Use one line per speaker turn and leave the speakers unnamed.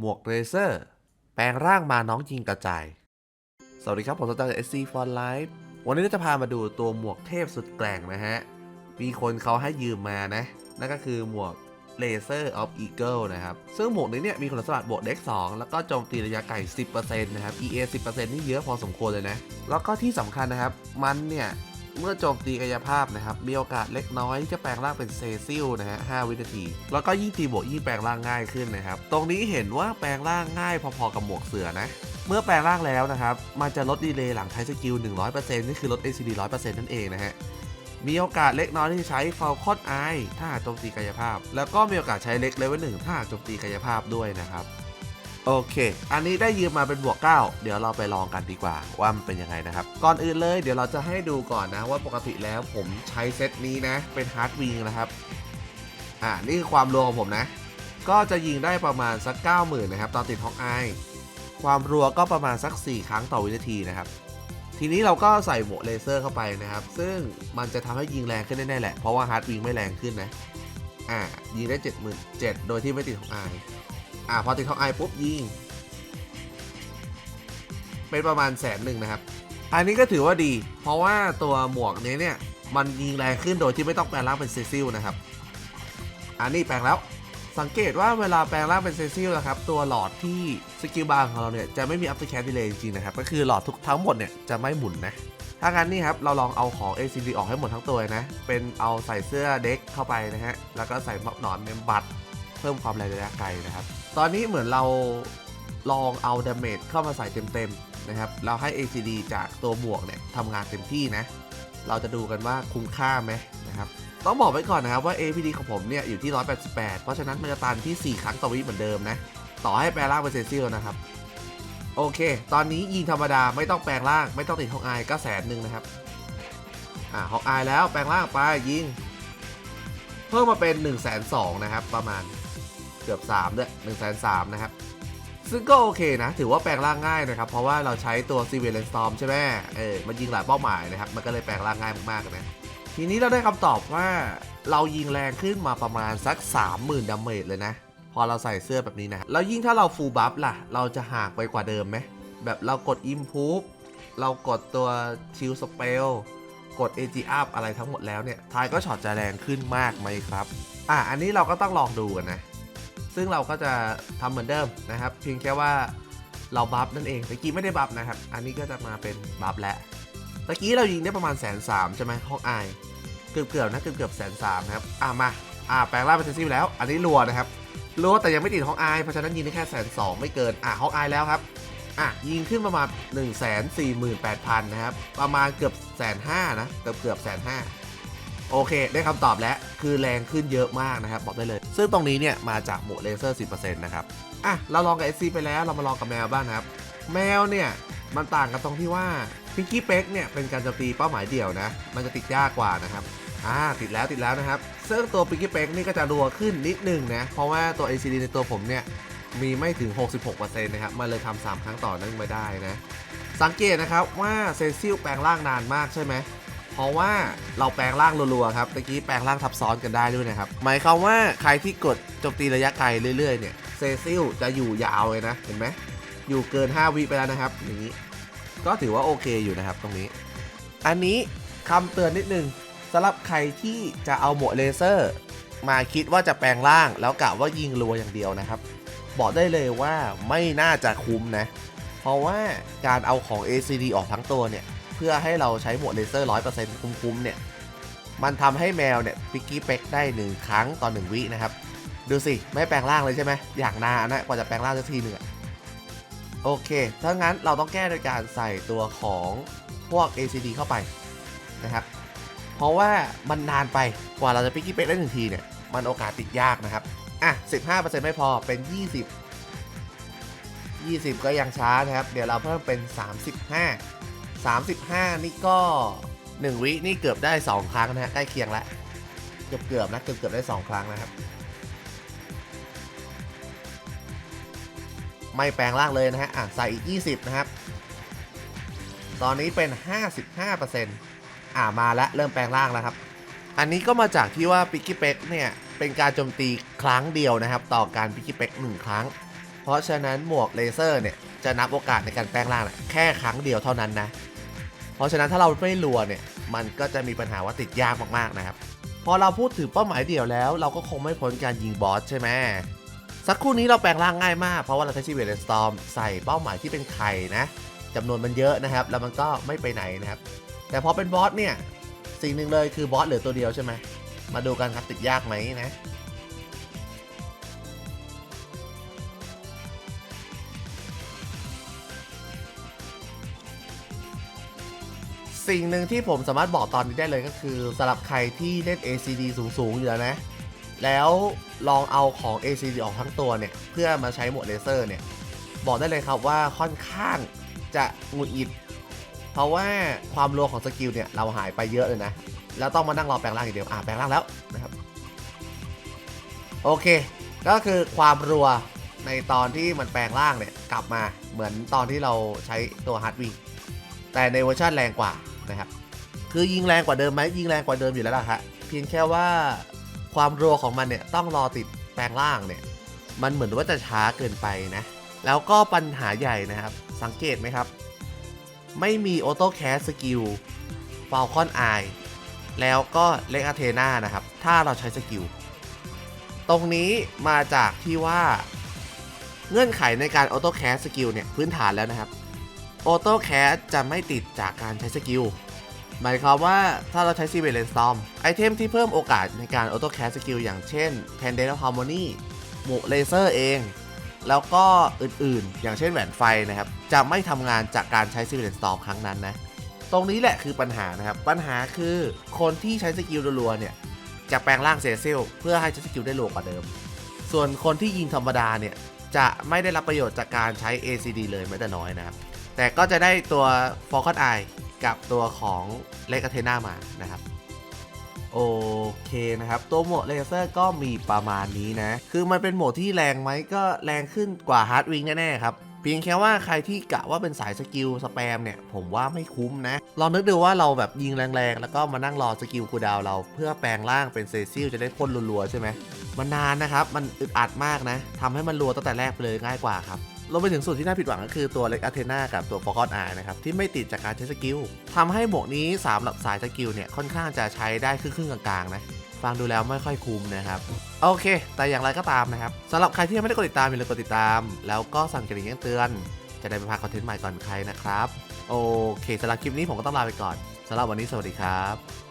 หมวกเรเซอร์ แปลงร่างมาน้องยิงกระจาย สวัสดีครับ ผมสตาร์เอสซีฟอนไลฟ์วันนี้เราจะพามาดูตัวหมวกเทพสุดแกร่งนะฮะ มีคนเขาให้ยืมมานะ นั่นก็คือหมวก Laser of Eagle นะครับ ซึ่งหมวกนี้เนี่ยมีคุณสมบัติบวกเด็ก2แล้วก็โจมตีระยะไกล 10%นะครับ EA 10%นี่เยอะพอสมควรเลยนะ แล้วก็ที่สำคัญนะครับ มันเนี่ย เมื่อโจมตีกายภาพนะครับ มีโอกาสเล็กน้อยที่จะแปลงร่างเป็นเซซิลนะฮะ5วินาที แล้วก็ยิ่งตีบวกยิ่งแปลงร่างง่ายขึ้นนะครับ ตรงนี้เห็นว่าแปลงร่างง่ายพอๆกับหมวกเสือนะ เมื่อแปลงร่างแล้วนะครับ มันจะลดดีเลย์หลังใช้สกิล 100%นี่คือลด ACD 100%นั่นเองนะฮะมีโอกาสเล็กน้อยที่ใช้ฟ a ลคอนไอถ้าหากโจมตีกายภาพ แล้วก็มีโอกาสใช้เล็กเลเวลหนึ่งถ้าหากโจมตีกายภาพด้วยนะครับ โอเค อันนี้ได้ยืมมาเป็นบวก 9 เดี๋ยวเราไปลองกันดีกว่า ว่ามันเป็นยังไงนะครับ ก่อนอื่นเลยเดี๋ยวเราจะให้ดูก่อนนะว่าปกติแล้วผมใช้เซตนี้นะ เป็นฮาร์ดวิงนะครับ อ่า นี่คือความรวมของผมนะ ก็จะยิงได้ประมาณสัก 90,000 นะครับ ตอนติดฮอกอายความรัวก็ประมาณสัก 4 ครั้งต่อวินาทีนะครับ ทีนี้เราก็ใส่หมวกเลเซอร์เข้าไปนะครับ ซึ่งมันจะทำให้ยิงแรงขึ้นแน่ๆแหละ เพราะว่าฮาร์ดวิงไม่แรงขึ้นนะ อ่า ยิงได้ 77,000 โดยที่ไม่ติดฮอกอาย อ่าพอติดท็อปไอปุ๊บยิง เป็นประมาณแสนหนึ่งนะครับ อันนี้ก็ถือว่าดี เพราะว่าตัวหมวกนี้เนี่ย มันยิงแรงขึ้นโดยที่ไม่ต้องแปลงร่างเป็นเซซิลนะครับ อันนี้แปลงแล้ว สังเกตว่าเวลาแปลงร่างเป็นเซซิลนะครับ ตัวหลอดที่สกิลบาร์ของเราเนี่ยจะไม่มีอัพเ r อร์แค delay จริงๆนะครับ ก็คือหลอดทุกทั้งหมดเนี่ยจะไม่หมุนนะถ้างั้นนี่ครับ เราลองเอาของ ACD ออกให้หมดทั้งตัวนะ เป็นเอาใส่เสื้อเด็กเข้าไปนะฮะ แล้วก็ใส่ม็อบหนอนเมมบัต เพิ่มความแรงระยะไกลนะครับ ตอนนี้เหมือนเราลองเอาดาเมจเข้ามาใส่เต็มๆนะครับ เราให้ ACD จากตัวหมวกเนี่ยทำงานเต็มที่นะ เราจะดูกันว่าคุ้มค่าไหมนะครับ ต้องบอกไว้ก่อนนะครับว่า APD ของผมเนี่ยอยู่ที่ 188 เพราะฉะนั้นมันจะตันที่ 4 ครั้งต่อวิเหมือนเดิมนะ ต่อให้แปลงร่างเป็นเซซิลนะครับ โอเค ตอนนี้ยิงธรรมดาไม่ต้องแปลงร่าง ไม่ต้องติดฮอกอายก็แสนหนึ่งนะครับ อ่าฮอกอายแล้วแปลงร่างไปยิง เพิ่มมาเป็น1นึ่งแนะครับประมาณ กือบ3ด้วย1นึ่งแสนสามนะครับ ซึ่งก็โอเคนะ ถือว่าแปลงร่างง่ายนะครับ เพราะว่าเราใช้ตัว c i v i l s t o r m ใช่ไหมเออมันยิงหลายเป้าหมายนะครับ มันก็เลยแปลงร่างง่ายมากๆนะทีนี้เราได้คำตอบว่าเรายิงแรงขึ้นมาประมาณสัก 30,000ดาเมจเลยนะ พอเราใส่เสื้อแบบนี้นะแล้วยิ่งถ้าเราฟูลบัฟล่ะ เราจะห่างไปกว่าเดิมไหมแบบเรากด Improve เรากดตัว Shield Spell กด AG Up อะไรทั้งหมดแล้วเนี่ย ทายก็ช็อตจะแรงขึ้นมากไหมครับ อะ อันนี้เราก็ต้องลองดูกันนะ ซึ่งเราก็จะทำเหมือนเดิมนะครับ เพียงแค่ว่าเราบัฟนั่นเองตะกี้ไม่ได้บัฟนะครับ อันนี้ก็จะมาเป็นบัฟแล้วตะกี้เรายิงได้ประมาณแสนสามใช่ไหมห้องไอเกือบเกือบๆนะเกือบเกือบแสนสามครับอะมาอะแปลงร่างเป็นเซนซี่ไปแล้ว อันนี้รัวนะครับรัวแต่ยังไม่ติดห้องไอเพราะฉะนั้นยิงได้แค่แสนสองไม่เกินอะห้องไอแล้วครับอะยิงขึ้นประมาณ 1 4 8 0 0 0 นะครับ ประมาณเกือบแสนห้านะเกือบเกือบแสนห้า โอเค ได้คำตอบแล้ว คือแรงขึ้นเยอะมากนะครับ บอกได้เลย ซึ่งตรงนี้เนี่ย มาจากหมวกเลเซอร์ 10%นะครับ อะ เราลองกับ SC ไปแล้ว เรามาลองกับแมวบ้างนะครับ แมวเนี่ย มันต่างกันตรงที่ว่าพิงกี้เป็กเนี่ย เป็นการโจมตีเป้าหมายเดี่ยวนะ มันจะติดยากกว่านะครับ อ่า ติดแล้วติดแล้วนะครับ ซึ่งตัวพิงกี้เป็กนี่ก็จะรัวขึ้นนิดนึงนะ เพราะว่าตัว ACD ในตัวผมเนี่ย มีไม่ถึง 66%นะครับ มันเลยทำ3ครั้งต่อเนื่องไม่ได้นะ สังเกตนะครับว่าเซซิลแปลงร่างนานมากใช่ไหม ราะว่าเราแปลงร่างรัวๆครับตะกี้แปลงร่างทับซ้อนกันได้ด้วยนะครับหมายความว่าใครที่กดโจมตีระยะไกลเรื่อยๆเนี่ยเซซิลจะอยู่ยาวเลยนะเห็นไหมอยู่เกิน 5 วิไปแล้วนะครับอย่างนี้ก็ถือว่าโอเคอยู่นะครับตรงนี้ อันนี้คำเตือนนิดนึงสำหรับใครที่จะเอาหมวกเลเซอร์ มาคิดว่าจะแปลงร่างแล้วกะว่ายิงรัวอย่างเดียวนะครับ บอกได้เลยว่าไม่น่าจะคุ้มนะ เพราะว่าการเอาของ ACD ออกทั้งตัวเนี่ย เพื่อให้เราใช้หมวดเลเซอร์100%คุ้มๆเนี่ย มันทำให้แมวเนี่ยปิกกี้เป็กได้1ครั้งต่อ1วินะครับ ดูสิ ไม่แปลงร่างเลยใช่ไหมอย่างนานนะกว่าจะแปลงร่างสักทีหนึ่งโอเค ถ้างั้นเราต้องแก้โดยการใส่ตัวของพวก ACD เข้าไปนะครับ เพราะว่ามันนานไปกว่าเราจะปิกกี้เป็กได้หนึ่งทีเนี่ย มันโอกาสติดยากนะครับ อะ 15%ไม่พอเป็น 20 20 ก็ยังช้านะครับ เดี๋ยวเราเพิ่มเป็น 35 35 นี่ก็ 1 วินี่เกือบได้ 2 ครั้งนะฮะใกล้เคียงแล้วเกือบเกือบนะเกือบเกือบได้ 2 ครั้งนะครับ ไม่แปลงร่างเลยนะฮะอะใส่อีก 20 นะครับ ตอนนี้เป็น 55%อ่ามาแล้วเริ่มแปลงร่างแล้วครับ อันนี้ก็มาจากที่ว่าปิกกี้เป็กเนี่ยเป็นการโจมตีครั้งเดียวนะครับ ต่อการปิกกี้เป็กหนึ่งครั้ง ราะฉะนั้นหมวกเลเซอร์เนี่ยจะนับโอกาสในการแปลงร่างนะแค่ครั้งเดียวเท่านั้นนะ เพราะฉะนั้นถ้าเราไม่รัวเนี่ยมันก็จะมีปัญหาว่าติดยากมากๆนะครับ พอเราพูดถึงเป้าหมายเดี่ยวแล้ว เราก็คงไม่พ้นการยิงบอสใช่ไหมสักครู่นี้เราแปลงร่างง่ายมากเพราะว่าเราใช้ชีวิตเลนสตอมใส่เป้าหมายที่เป็นไข่นะจำนวนมันเยอะนะครับ แล้วมันก็ไม่ไปไหนนะครับ แต่พอเป็นบอสเนี่ยสิ่งหนึ่งเลยคือบอสเหลือตัวเดียวใช่ไหมมาดูกันครับติดยากไหมนะ สิ่งหนึ่งที่ผมสามารถบอกตอนนี้ได้เลยก็คือสำหรับใครที่เล่น ACD สูงๆ อยู่แล้วนะ แล้วลองเอาของ ACD ออกทั้งตัวเนี่ย เพื่อมาใช้หมดเลเซอร์เนี่ย บอกได้เลยครับว่าค่อนข้างจะหงุดหงิด เพราะว่าความรัวของสกิลเนี่ย เราหายไปเยอะเลยนะ แล้วต้องมานั่งรอแปลงร่างอย่างเดียว อะแปลงร่างแล้วนะครับ โอเค ก็คือความรัวในตอนที่มันแปลงร่างเนี่ย กลับมาเหมือนตอนที่เราใช้ตัวฮาร์ดวีแต่ในเวอร์ชันแรงกว่า นะครับคือยิงแรงกว่าเดิมไหมยิงแรงกว่าเดิมอยู่แล้วล่ะฮะเพียงแค่ว่าความรัวของมันเนี่ยต้องรอติดแปลงร่างเนี่ยมันเหมือนว่าจะช้าเกินไปนะ แล้วก็ปัญหาใหญ่นะครับ สังเกตไหมครับ ไม่มีออโต้แคสสกิลฟาลคอนไอแล้วก็เล็กอาเทนานะครับ ถ้าเราใช้สกิล ตรงนี้มาจากที่ว่า เงื่อนไขในการออโต้แคสสกิลเนี่ยพื้นฐานแล้วนะครับ ออโต้แคสจะไม่ติดจากการใช้สกิล หมายความว่าถ้าเราใช้ซีเวเลนสตอมไอเทมที่เพิ่มโอกาสในการออโต้แคสสกิลอย่างเช่น p a n d a l Harmony หมวกเลเซอร์เอง แล้วก็อื่นๆ อย่างเช่นแหวนไฟนะครับ จะไม่ทำงานจากการใช้ซีเวเลนสตอมครั้งนั้นนะ ตรงนี้แหละคือปัญหานะครับ ปัญหาคือคนที่ใช้สกิลรัวๆเนี่ยจะแปลงร่างเซเซลเพื่อให้ใช้สกิลได้รัวกว่าเดิม ส่วนคนที่ยิงธรรมดาเนี่ยจะไม่ได้รับประโยชน์จากการใช้ ACD เลยแม้แต่น้อยนะครับ แต่ก็จะได้ตัว Falcon Eye กับตัวของเลกาเทนามานะครับ โอเคนะครับ ตัวโหมดเลเซอร์ก็มีประมาณนี้นะ คือมันเป็นโหมดที่แรงไหมก็แรงขึ้นกว่าฮาร์ดวิงแน่ๆครับเพียงแค่ว่าใครที่กะว่าเป็นสายสกิลสแปมเนี่ย ผมว่าไม่คุ้มนะ ลองนึกดูว่าเราแบบยิงแรงๆ แล้วก็มานั่งรอสกิลคูดาวเรา เพื่อแปลงร่างเป็นเซซิลจะได้พ่นรัวๆ ใช่ไหมมันนานนะครับ มันอึดอัดมากนะทำให้มันรัวตั้งแต่แรกไปเลยง่ายกว่าครับ รวมไปถึงส่วนที่น่าผิดหวังก็คือตัวเล็กอาเทนากับตัวฟอคอนอานะครับ ที่ไม่ติดจากการใช้สกิลทำให้หมวกนี้สำหรับสายสกิลเนี่ย ค่อนข้างจะใช้ได้ครึ่งๆกลางๆนะฟังดูแล้วไม่ค่อยคุ้มนะครับ โอเค แต่อย่างไรก็ตามนะครับสำหรับใครที่ยังไม่ได้กดติดตามอย่าลืมกดติดตาม แล้วก็สั่งกระดิ่งแจ้งเตือน จะได้ไม่พลาดคอนเทนต์ใหม่ก่อนใครนะครับ โอเคสำหรับคลิปนี้ผมก็ต้องลาไปก่อนสำหรับวันนี้สวัสดีครับ